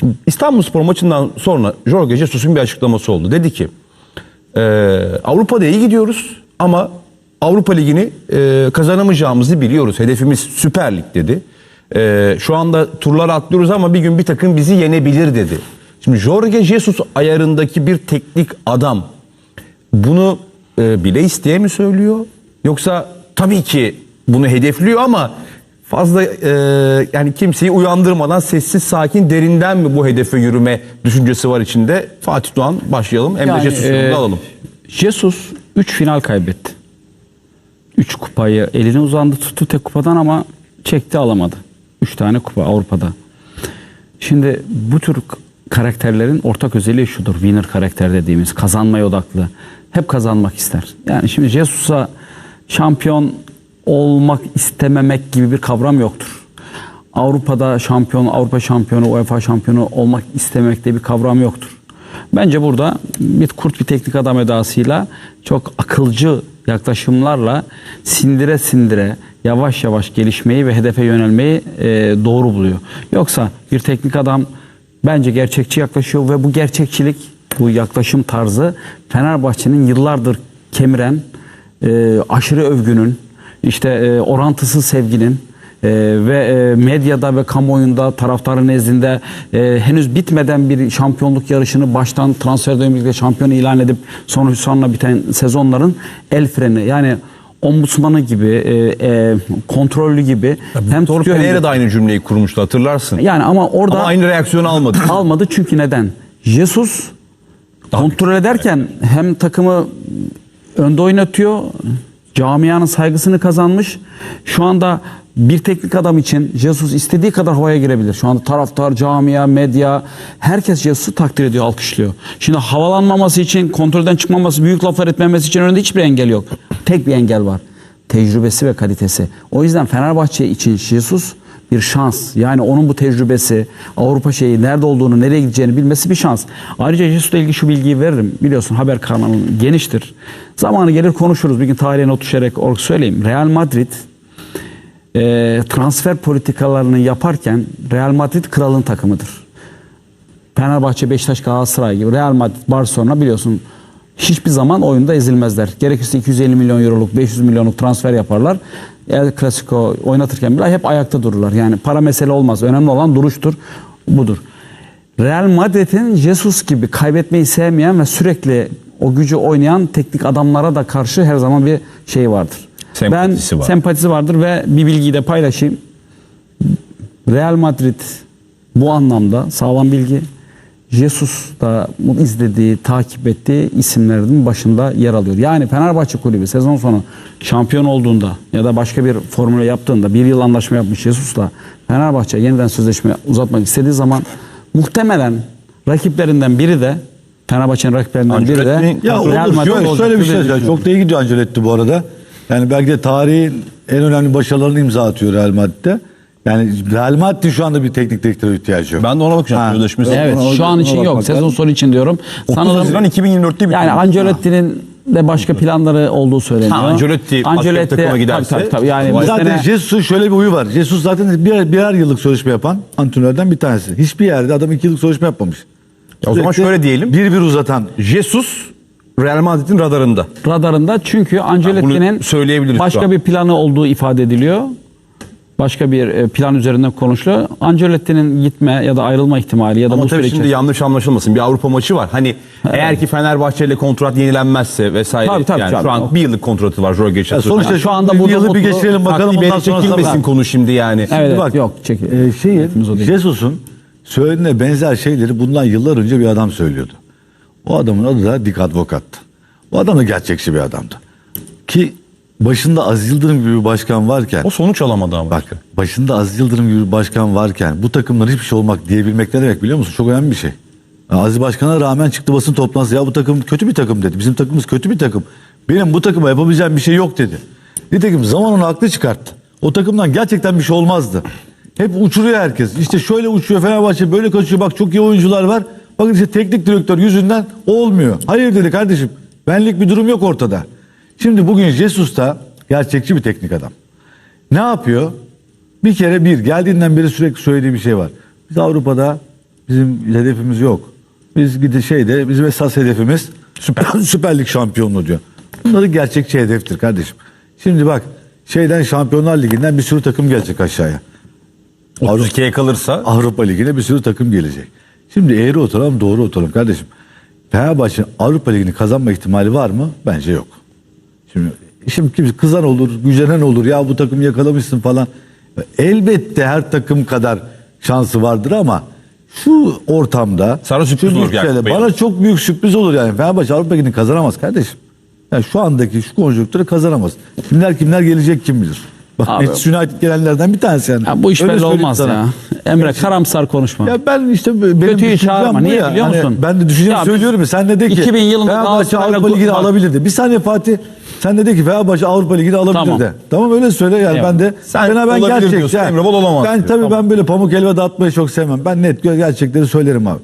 Şimdi İstanbulspor maçından sonra Jorge Jesus'un bir açıklaması oldu. Dedi ki e, Avrupa'da iyi gidiyoruz ama Avrupa Ligi'ni e, kazanamayacağımızı biliyoruz. Hedefimiz Süper Lig dedi. E, şu anda turlar atlıyoruz ama bir gün bir takım bizi yenebilir dedi. Şimdi Jorge Jesus ayarındaki bir teknik adam bunu e, bile isteye mi söylüyor? Yoksa tabii ki bunu hedefliyor ama fazla e, yani kimseyi uyandırmadan sessiz sakin derinden mi bu hedefe yürüme düşüncesi var içinde? Fatih Doğan başlayalım. Emre Yani, Jesus'u e, da alalım. Jesus 3 final kaybetti. 3 kupayı eline uzandı tuttu tek kupadan ama çekti alamadı. 3 tane kupa Avrupa'da. Şimdi bu tür karakterlerin ortak özelliği şudur. Winner karakter dediğimiz kazanmaya odaklı. Hep kazanmak ister. Yani şimdi Jesus'a şampiyon olmak istememek gibi bir kavram yoktur. Avrupa'da şampiyon, Avrupa şampiyonu, UEFA şampiyonu olmak istemekte bir kavram yoktur. Bence burada bir kurt bir teknik adam edasıyla çok akılcı yaklaşımlarla sindire sindire yavaş yavaş gelişmeyi ve hedefe yönelmeyi e, doğru buluyor. Yoksa bir teknik adam bence gerçekçi yaklaşıyor ve bu gerçekçilik, bu yaklaşım tarzı Fenerbahçe'nin yıllardır kemiren e, aşırı övgünün, işte e, orantısız sevginin e, ve e, medyada ve kamuoyunda taraftarın nezdinde e, henüz bitmeden bir şampiyonluk yarışını baştan transfer döneminde şampiyon ilan edip sonra sonra biten sezonların el freni yani ombudsmanı gibi e, e, kontrollü gibi tutuyor hem de- Pereira da aynı cümleyi kurmuştu hatırlarsın. yani ama orada Ama aynı reaksiyonu almadı. almadı çünkü neden? Jesus kontrol ederken hem takımı önde oynatıyor, camianın saygısını kazanmış. Şu anda bir teknik adam için Jesus istediği kadar havaya girebilir. Şu anda taraftar, camia, medya herkes Jesus'u takdir ediyor, alkışlıyor. Şimdi havalanmaması için, kontrolden çıkmaması, büyük laflar etmemesi için önünde hiçbir engel yok. Tek bir engel var. Tecrübesi ve kalitesi. O yüzden Fenerbahçe için Jesus bir şans. Yani onun bu tecrübesi, Avrupa şeyi nerede olduğunu, nereye gideceğini bilmesi bir şans. Ayrıca Jesus'la ilgili şu bilgiyi veririm. Biliyorsun haber kanalının geniştir. Zamanı gelir konuşuruz. Bir gün tarihe not düşerek olarak söyleyeyim. Real Madrid e, transfer politikalarını yaparken Real Madrid kralın takımıdır. Fenerbahçe, Beşiktaş, Galatasaray gibi Real Madrid, Barcelona biliyorsun hiçbir zaman oyunda ezilmezler. Gerekirse 250 milyon euroluk, 500 milyonluk transfer yaparlar. El Clasico oynatırken bile hep ayakta dururlar. Yani para mesele olmaz. Önemli olan duruştur. Budur. Real Madrid'in Jesus gibi kaybetmeyi sevmeyen ve sürekli o gücü oynayan teknik adamlara da karşı her zaman bir şey vardır. Sempatisi ben var. sempatisi vardır ve bir bilgiyi de paylaşayım. Real Madrid bu anlamda sağlam bilgi. Jesus da izlediği, takip ettiği isimlerin başında yer alıyor. Yani Fenerbahçe Kulübü sezon sonu şampiyon olduğunda ya da başka bir formüle yaptığında bir yıl anlaşma yapmış Jesus'la Fenerbahçe yeniden sözleşme uzatmak istediği zaman muhtemelen rakiplerinden biri de Fenerbahçe'nin rakiplerinden biri de Ya Real olur. Madrid Şöyle, olacaktır şöyle bir şey. düşünüyorum. Çok da iyi gidiyor Ancelotti bu arada. Yani belki de tarihin en önemli başarılarını imza atıyor Real Madrid'de. Yani Real Madrid şu anda bir teknik direktöre ihtiyacı yok. Ben de ona bakacağım. Ha. Sözleşmesi. Evet Ona- şu an için yok. bakmak Sezon lazım. sonu için diyorum. 30 Sanırım Haziran 2024'te bitiyor. Yani Ancelotti'nin de başka planları olduğu söyleniyor. Ha, Ancelotti başka bir takıma giderse- Tabii, tabii. Yani bu Zaten sene Jesus'un şöyle bir huyu var. Jesus zaten birer, birer yıllık sözleşme yapan antrenörden bir tanesi. Hiçbir yerde adam iki yıllık sözleşme yapmamış. Ya o zaman şöyle diyelim. Bir bir uzatan. Jesus Real Madrid'in radarında. radarında çünkü Ancelotti'nin şu başka bir planı olduğu ifade ediliyor. Başka bir e, plan üzerinden konuşuluyor. Ancelotti'nin gitme ya da ayrılma ihtimali ya da Ama bu tabii süreç şimdi yanlış anlaşılmasın. Bir Avrupa maçı var. Hani eğer ki Fenerbahçe ile kontrat yenilenmezse vesaire. Tabii, tabii, yani tabii. şu an bir yıllık kontratı var Jorge Ya Jesus'un. sonuçta Yani şu anda bir bu yılı bir geçirelim bakalım ondan sonra çekilmesin konu şimdi yani. Evet, bak, yok çekil. Ee, şeyin. Jesus'un söylediğine benzer şeyleri bundan yıllar önce bir adam söylüyordu. O adamın adı da Dick Advokat'tı. O adam da gerçekçi bir adamdı. Ki başında Aziz Yıldırım gibi bir başkan varken O sonuç alamadı ama. bak başında Aziz Yıldırım gibi bir başkan varken bu takımların hiçbir şey olmak diyebilmek ne demek biliyor musun? Çok önemli bir şey. Ya Aziz Başkan'a rağmen çıktı basın toplantısı ya bu takım kötü bir takım dedi. Bizim takımımız kötü bir takım. Benim bu takıma yapabileceğim bir şey yok dedi. Nitekim zaman onu haklı çıkarttı. O takımdan gerçekten bir şey olmazdı. Hep uçuruyor herkes. İşte şöyle uçuyor Fenerbahçe böyle kaçıyor bak çok iyi oyuncular var. Bakın işte teknik direktör yüzünden olmuyor. Hayır dedi kardeşim. Benlik bir durum yok ortada. Şimdi bugün Jesus da gerçekçi bir teknik adam. Ne yapıyor? Bir kere bir geldiğinden beri sürekli söylediği bir şey var. Biz Avrupa'da Bizim hedefimiz yok. Biz gidi şeyde bizim esas hedefimiz Süper, Süper Lig şampiyonluğu diyor. Bunları gerçekçi hedeftir kardeşim. Şimdi bak şeyden Şampiyonlar Ligi'nden bir sürü takım gelecek aşağıya. 32'ye kalırsa Avrupa Ligi'ne bir sürü takım gelecek. Şimdi eğri oturalım doğru oturalım kardeşim. Fenerbahçe'nin Avrupa Ligi'ni kazanma ihtimali var mı? Bence yok. Şimdi, şimdi kimse kızan olur, gücenen olur. Ya bu takım yakalamışsın falan. Elbette her takım kadar şansı vardır ama şu ortamda Sana sürpriz olur yani bana çok büyük sürpriz olur yani. Fenerbahçe Avrupa Ligi'ni kazanamaz kardeşim. Yani şu andaki şu konjonktürü kazanamaz. Kimler kimler gelecek kim bilir. Bak Abi- Manchester United gelenlerden bir tanesi yani. Ya bu iş Öyle belli söyleyeyim olmaz sana. ya. Emre karamsar konuşma. Ya ben işte benim Kötüyü düşüncem çağırma. bu Niye ya. biliyor Hani musun? ben de düşüncemi Ya biz söylüyorum ya. Sen de de ki 2000 yılında Fenerbahçe Galatasaray'la Avrupa Ligi'ni bak. alabilirdi. Bir saniye Fatih. Sen de de ki Fenerbahçe Avrupa Ligi'ni alabilir Tamam. de. Tamam öyle söyle yani Eyvallah. ben de. Sen ben, ben olabilir gerçek diyorsun. Emre Bol olamaz Ben diyor. tabii Tamam. ben böyle pamuk helva dağıtmayı çok sevmem. Ben net gerçekleri söylerim abi.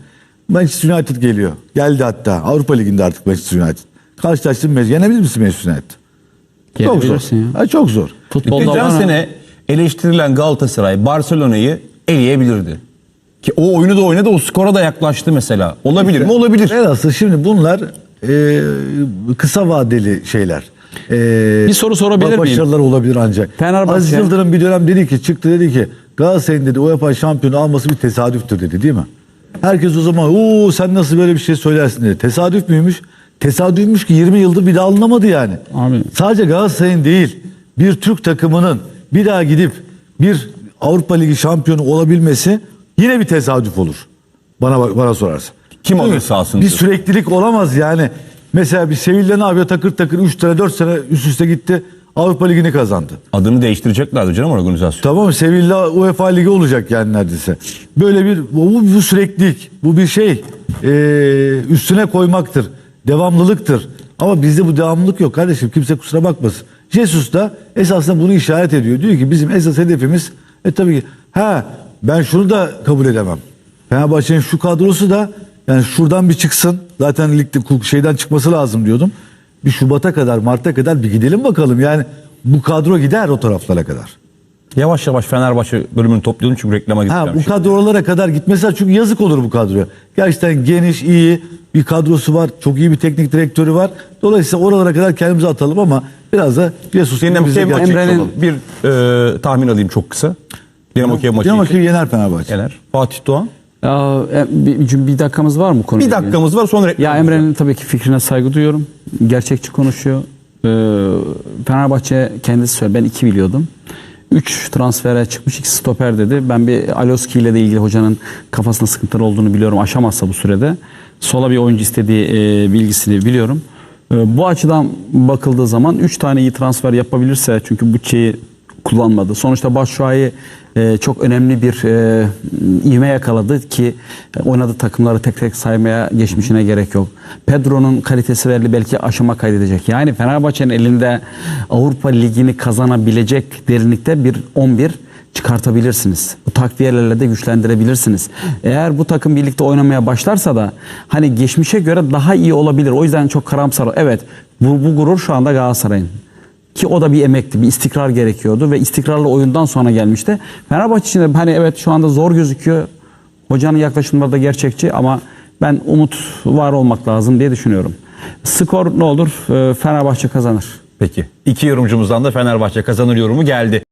Manchester United geliyor. Geldi hatta. Avrupa Ligi'nde artık Manchester United. Karşılaştın mı? Yenebilir misin Manchester United? Çok zor. Ya. Ha, çok zor. Futbolda Geçen var. sene eleştirilen Galatasaray Barcelona'yı eleyebilirdi. Ki o oyunu da oynadı, o skora da yaklaştı mesela. Olabilir mi? Olabilir. Velhasıl şimdi bunlar e, kısa vadeli şeyler. E, Bir soru sorabilir miyim? Başarılar olabilir ancak. Fenerbahçe- Aziz Yıldırım bir dönem dedi ki çıktı dedi ki Galatasaray'ın dedi UEFA şampiyonu alması bir tesadüftür dedi değil mi? Herkes o zaman ooo sen nasıl böyle bir şey söylersin dedi. Tesadüf müymüş? Tesadüfmüş ki 20 yıldır bir daha alınamadı yani. Abi- Sadece Galatasaray'ın değil bir Türk takımının bir daha gidip bir Avrupa Ligi şampiyonu olabilmesi yine bir tesadüf olur. Bana bana sorarsan. Kim alırsa alsın Bir diyorsun. süreklilik olamaz yani. Mesela bir Sevilla ne yapıyor? Takır takır 3 sene 4 sene üst üste gitti. Avrupa Ligi'ni kazandı. Adını değiştireceklerdi canım organizasyon. Tamam Sevilla UEFA Ligi olacak yani neredeyse. Böyle bir bu, bu süreklilik, bu bir şey ee, üstüne koymaktır. Devamlılıktır. Ama bizde bu devamlılık yok kardeşim. Kimse kusura bakmasın. Jesus da esasında bunu işaret ediyor. Diyor ki bizim esas hedefimiz e tabii ki ha ben şunu da kabul edemem. Fenerbahçe'nin şu kadrosu da yani şuradan bir çıksın. Zaten ligde şeyden çıkması lazım diyordum. Bir Şubat'a kadar, Mart'a kadar bir gidelim bakalım. Yani bu kadro gider o taraflara kadar. Yavaş yavaş Fenerbahçe bölümünü toplayalım çünkü reklama gideceğim. Ha bu şimdi. kadro oralara kadar gitmesi çünkü yazık olur bu kadroya. Gerçekten geniş, iyi bir kadrosu var. Çok iyi bir teknik direktörü var. Dolayısıyla oralara kadar kendimizi atalım ama biraz da Jesus Dinamo bize Kiev Emre'nin- olalım. bir e, tahmin alayım çok kısa. Dinamo Kiev maçı Dinamo için. Kiev yener Fenerbahçe. Yener. Fatih Doğan. Ya, e, bir, bir dakikamız var mı konuyla Bir dakikamız var sonra reklam. Ya Emre'nin tabii ki fikrine saygı duyuyorum. Gerçekçi konuşuyor. Ee, Fenerbahçe kendisi söyledi. Ben iki biliyordum. Üç transfere çıkmış, iki stoper dedi. Ben bir Aloski ile de ilgili hocanın kafasında sıkıntılar olduğunu biliyorum. Aşamazsa bu sürede. Sola bir oyuncu istediği e, bilgisini biliyorum. E, bu açıdan bakıldığı zaman üç tane iyi transfer yapabilirse çünkü bütçeyi kullanmadı. Sonuçta Başşuay'ı e, çok önemli bir e, ivme yakaladı ki e, oynadığı takımları tek tek saymaya geçmişine gerek yok. Pedro'nun kalitesi belli belki aşama kaydedecek. Yani Fenerbahçe'nin elinde Avrupa Ligi'ni kazanabilecek derinlikte bir 11 çıkartabilirsiniz. Bu takviyelerle de güçlendirebilirsiniz. Eğer bu takım birlikte oynamaya başlarsa da hani geçmişe göre daha iyi olabilir. O yüzden çok karamsar. Evet bu, bu gurur şu anda Galatasaray'ın. Ki o da bir emekti, bir istikrar gerekiyordu ve istikrarlı oyundan sonra gelmişti. Fenerbahçe için de hani evet şu anda zor gözüküyor. Hocanın yaklaşımları da gerçekçi ama ben umut var olmak lazım diye düşünüyorum. Skor ne olur? Ee, Fenerbahçe kazanır. Peki. İki yorumcumuzdan da Fenerbahçe kazanır yorumu geldi.